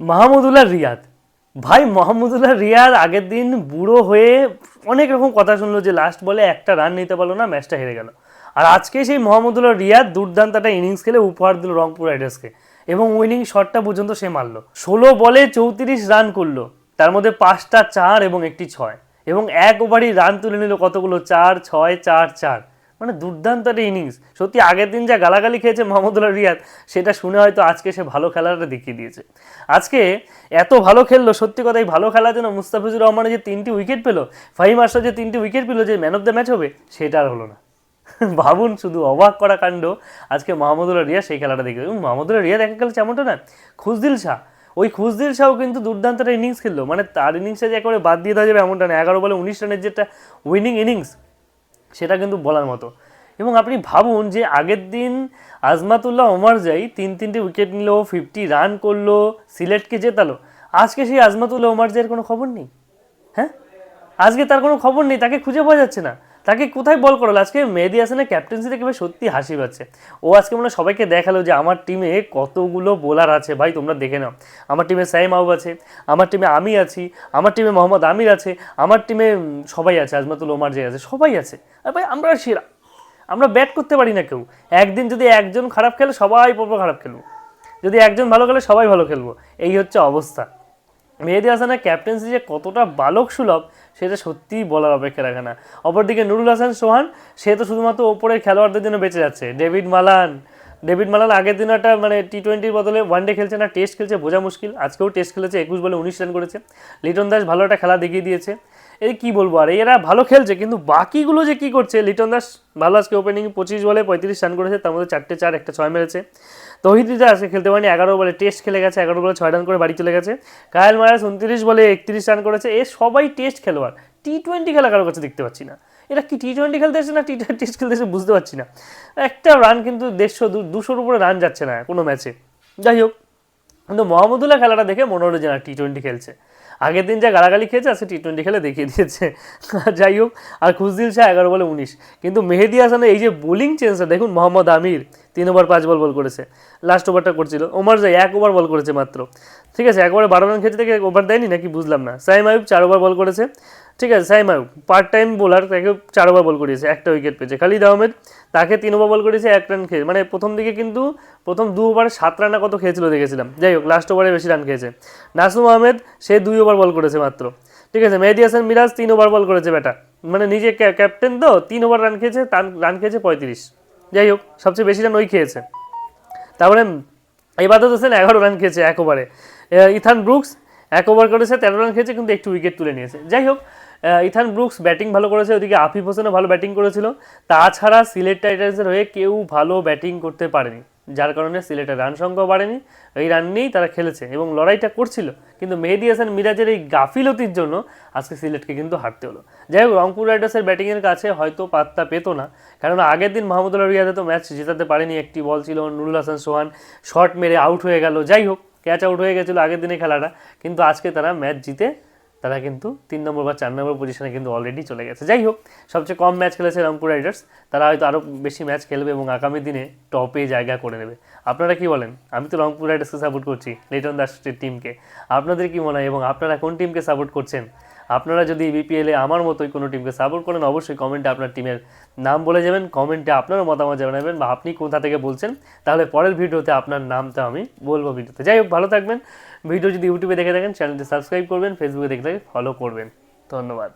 মাহমুদুল্লাহ রিয়াদ। ভাই মোহাম্মদুল্লাহ রিয়াদ আগের দিন বুড়ো হয়ে অনেক রকম কথা শুনলো যে লাস্ট বলে একটা রান নিতে পারল না ম্যাচটা হেরে গেল। আর আজকে সেই মোহাম্মদুল্লাহ রিয়াদ দুর্দান্ত একটা ইনিংস খেলে উপহার দিল রংপুর রাইডার্সকে এবং উইনিং শটটা পর্যন্ত সে মারলো। ষোলো বলে চৌত্রিশ রান করল। তার মধ্যে পাঁচটা চার এবং একটি ছয়। এবং এক ওভারই রান তুলে নিল কতগুলো? চার, ছয়, চার চার। মানে দুর্দান্ত একটা ইনিংস সত্যি আগের দিন যা গালাগালি খেয়েছে মোহাম্মদুল্লাহ রিয়াদ, সেটা শুনে হয়তো আজকে সে ভালো খেলাটা দেখিয়ে দিয়েছে। আজকে এত ভালো খেললো, সত্যি কথাই ভালো খেলার জন্য মুস্তাফিজুর রহমানের যে তিনটি উইকেট পেল, ফাহিম আশরাফ যে তিনটি উইকেট পেল, যে ম্যান অফ দ্য ম্যাচ হবে, সেটা আর হলো না। ভাবুন, শুধু অবাক করা কাণ্ড, আজকে মাহমুদুল্লাহ রিয়া সেই খেলাটা দেখে। এবং মাহমুদুল্লাহ রিয়া দেখা গেল এমনটা না, খুশদিল শাহ, ওই খুশদিল শাহও কিন্তু দুর্দান্ত একটা ইনিংস খেললো। মানে তার ইনিংসটা যে একেবারে বাদ দিয়ে দেওয়া যাবে এমনটা না, এগারো বলে উনিশ রানের যেটা উইনিং ইনিংস সেটা কিন্তু বলার মতো। এবং আপনি ভাবুন যে আগের দিন আজমাতুল্লাহ ওমর যাই তিন তিনটে উইকেট নিল ফিফটি রান করল, সিলেটকে জেতালো। আজকে সেই আজমাতুল্লাহ ওমর জাইয়ের কোনো খবর নেই? হ্যাঁ? আজকে তার কোনো খবর নেই, তাকে খুঁজে পাওয়া যাচ্ছে না। তাকে কোথায় বল করালো? আজকে মেহেদি হাসানের ক্যাপ্টেন্সি দেখে সত্যি হাসি পাচ্ছে। ও আজকে মনে সবাইকে দেখাল যে আমার টিমে কতগুলো বোলার আছে। ভাই, তোমরা দেখে নাও। আমার টিমে সাইম আউব আছে, আমার টিমে আমি আছি, আমার টিমে মোহাম্মদ আমির আছে, আমার টিমে সবাই আছে, আজমাতুল ওমার যে আছে, সবাই আছে। আর ভাই, আমরা সেরা। আমরা ব্যাট করতে পারি না কেউ। একদিন যদি একজন খারাপ খেলে, সবাই পরপর খারাপ খেলব। যদি একজন ভালো খেলে, সবাই ভালো খেলব। এই হচ্ছে অবস্থা। মেহেদি হাসানের ক্যাপ্টেন্সি যে কতটা বালক সুলভ, সেটা সত্যিই বলার অপেক্ষা রাখে না। অপরদিকে নুরুল হাসান সোহান, সে তো শুধুমাত্র ওপরের খেলোয়াড়দের জন্য বেঁচে যাচ্ছে। ডেভিড মালান ডেভিড মালান আগের দিন একটা মানে টি টোয়েন্টির বদলে ওয়ান ডে খেলছে না টেস্ট খেলছে, বোঝা মুশকিল। আজকেও টেস্ট খেলেছে, একুশ বলে উনিশ রান করেছে। লিটন দাস ভালো একটা খেলা দেখিয়ে দিয়েছে। এই কি বলব, আর এরা ভালো খেলছে, কিন্তু বাকিগুলো যে কি করছে, লিটন দাস ভালো আজকে ওপেনিং পঁচিশ বলে পঁয়ত্রিশ রান করেছে, তার মধ্যে চারটে চার, একটা ছয় মেরেছে। তহিদ রিজা আজকে খেলতে পারেনি, এগারো বলে টেস্ট খেলে গেছে, এগারো বলে ছয় রান করে বাড়ি চলে গেছে। কায়েল মায়াস উনত্রিশ বলে একত্রিশ রান করেছে, এ সবাই টেস্ট খেলোয়াড়। টি টোয়েন্টি খেলা কারোর কাছে দেখতে পাচ্ছি না। এরা কি টি টোয়েন্টি খেলতে এসেছে না টি টেস্ট খেলতে এসে বুঝতে পারছি না। একটা রান কিন্তু দেড়শো দুশোর উপরে রান যাচ্ছে না কোনো ম্যাচে যাই হোক, কিন্তু মোহাম্মদুল্লাহ খেলাটা দেখে মনে হলো যে না টি টোয়েন্টি খেলছে। আগের দিন যা গালাগালি খেয়েছে, আজকে টি টোয়েন্টি খেলে দেখিয়ে দিয়েছে। যাই হোক, আর খুশদিল শাহ এগারো বলে উনিশ। কিন্তু মেহেদি হাসানের এই যে বোলিং চেঞ্জটা দেখুন মোহাম্মদ আমির তিন ওভার পাঁচ বল বল করেছে। লাস্ট ওভারটা করছিল। ওমর যাই এক ওভার বল করেছে মাত্র। ঠিক আছে, একবারে বারো রান খেতে থেকে ওভার দেয়নি নাকি বুঝলাম না। সাইম আয়ুব চার ওভার বল করেছে। ঠিক আছে, সাইম পার্ট টাইম বোলার তাকে চার ওভার বল করিয়েছে, একটা উইকেট পেয়েছে। খালিদ আহমেদ তাকে তিন ওভার বল করেছে এক রান খেয়ে মানে প্রথম দিকে কিন্তু প্রথম দু ওভারে সাত রানা কত খেয়েছিল দেখেছিলাম। যাই হোক লাস্ট ওভারে বেশি রান খেয়েছে। নাসুম আহমেদ, সে দুই ওভার বল করেছে মাত্র। ঠিক আছে, মেহেদি হাসান মিরাজ তিন ওভার বল করেছে ব্যাটা। মানে নিজে ক্যাপ্টেন তো, তিন ওভার রান খেয়েছে, তার রান খেয়েছে পঁয়ত্রিশ। যাই হোক, সবচেয়ে বেশি রান ওই খেয়েছে। তারপরে ইবাদত হোসেন এগারো রান খেয়েছে এক ওভারে ইথান ব্রুকস এক ওভার করেছে, তেরো রান খেয়েছে, কিন্তু একটু উইকেট তুলে নিয়েছে। যাই হোক ইথান ব্রুকস ব্যাটিং ভালো করেছে, ওদিকে আফিফ হোসেনও ভালো ব্যাটিং করেছিল। তাছাড়া সিলেট টাইটান্সের হয়ে কেউ ভালো ব্যাটিং করতে পারেনি, যার কারণে সিলেটের রান সংখ্যাও বাড়েনি। এই রান নিয়েই তারা খেলেছে এবং লড়াইটা করছিল। কিন্তু মেহেদি হাসান মিরাজের এই গাফিলতির জন্য আজকে সিলেটকে কিন্তু হারতে হলো। যাই হোক, রংপুর রাইডার্সের ব্যাটিংয়ের কাছে হয়তো পাত্তা পেতো না কারণ আগের দিন মাহমুদুল্লাহ রিয়াদে তো ম্যাচ জেতাতে পারেনি, একটি বল ছিল নুরুল হাসান সোহান শট মেরে আউট হয়ে গেল। যাই হোক ক্যাচ আউট হয়ে গেছিল আগের দিনে খেলাটা। কিন্তু আজকে তারা ম্যাচ জিতে তারা কিন্তু তিন নম্বর বা চার নম্বর পজিশনে কিন্তু অলরেডি চলে গেছে। যাই হোক, সবচেয়ে কম ম্যাচ খেলেছে রংপুর রাইডার্স। তারা হয়তো আরও বেশি ম্যাচ খেলবে এবং আগামী দিনে টপে জায়গা করে নেবে। আপনারা কি বলেন? আমি তো রংপুর রাইডার্সকে সাপোর্ট করছি লিটন দাসের টিমকে। আপনাদের কি মনে হয় এবং আপনারা কোন টিমকে সাপোর্ট করছেন? আপনারা যদি বিপিএলে আমার মতোই কোনো টিমকে সাপোর্ট করেন, অবশ্যই কমেন্টে আপনার টিমের নাম বলে যাবেন কমেন্টে আপনারও মতামত জানাবেন বা আপনি কোথা থেকে বলছেন। তাহলে পরের ভিডিওতে আপনার নামটা আমি বলব ভিডিওতে। যাই হোক, ভালো থাকবেন। ভিডিও যদি ইউটিউবে দেখে থাকেন চ্যানেলটি সাবস্ক্রাইব করবেন ফেসবুকে দেখে থাকেন ফলো করবেন। ধন্যবাদ।